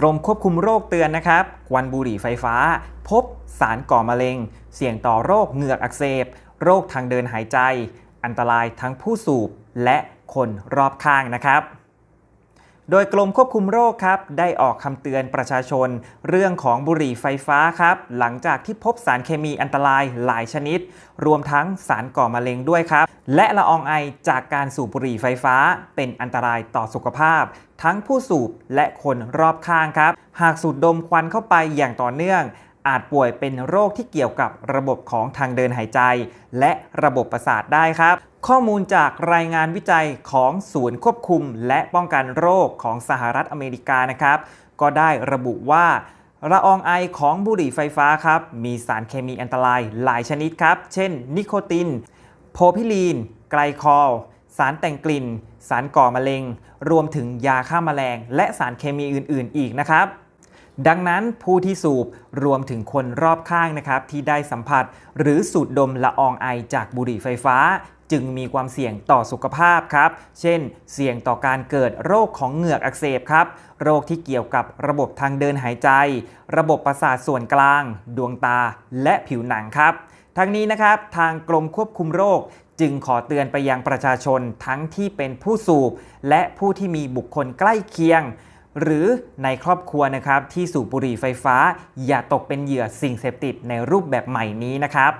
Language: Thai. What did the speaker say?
กรมควบคุมโรคเตือนนะครับควันบุหรี่ไฟฟ้า พบสารก่อมะเร็ง เสี่ยงต่อโรคเหงือกอักเสบ โรคทางเดินหายใจ อันตรายทั้งผู้สูบและคนรอบข้างนะครับ โดยกรมควบคุมโรคครับได้ออกคำเตือนประชาชน เรื่องของบุหรี่ไฟฟ้าครับหลังจากที่พบสารเคมีอันตรายหลายชนิด รวมทั้งสารก่อมะเร็งด้วยครับ และละอองไอจากการสูบบุหรี่ไฟฟ้า เป็นอันตรายต่อสุขภาพ ทั้งผู้สูบและคนรอบข้างครับ หากสูดดมควันเข้าไปอย่างต่อเนื่อง อาจป่วยเป็นโรคที่เกี่ยวกับระบบของทางเดินหายใจ และระบบประสาทได้ครับ ข้อมูลจากรายงานวิจัยของศูนย์ควบคุม และป้องกันโรคของสหรัฐอเมริกานะครับ ก็ได้ระบุว่าละอองไอของบุหรี่ไฟฟ้าครับ มีสารเคมีอันตรายหลายชนิดครับ เช่น นิโคติน โพพิลีน ไกลคอล สารแต่งกลิ่น สารก่อมะเร็ง รวมถึงยาฆ่าแมลง และสารเคมีอื่น ๆ อีกนะครับ ดังนั้นผู้ที่สูบรวมถึงคนรอบข้างนะครับที่ได้สัมผัส หรือสูดดมละอองไอจากบุหรี่ไฟฟ้า จึงมีความเสี่ยงต่อสุขภาพครับ เช่น เสี่ยงต่อการเกิดโรคของเหงือกอักเสบครับ โรคที่เกี่ยวกับระบบทางเดินหายใจ ระบบประสาทส่วนกลาง ดวงตา และผิวหนังครับทั้งนี้นะครับทางกรมควบคุมโรคจึงขอเตือนไปยังประชาชนทั้งที่เป็นผู้สูบ และผู้ที่มีบุคคลใกล้เคียง หรือในครอบครัวนะครับที่สูบบุหรี่ไฟฟ้า อย่าตกเป็นเหยื่อสิ่งเสพติดในรูปแบบใหม่นี้นะครับ